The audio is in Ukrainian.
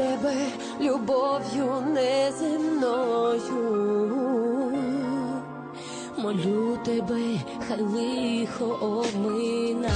Тебе любов'ю неземною. Молю тебе, хай лихо обмина.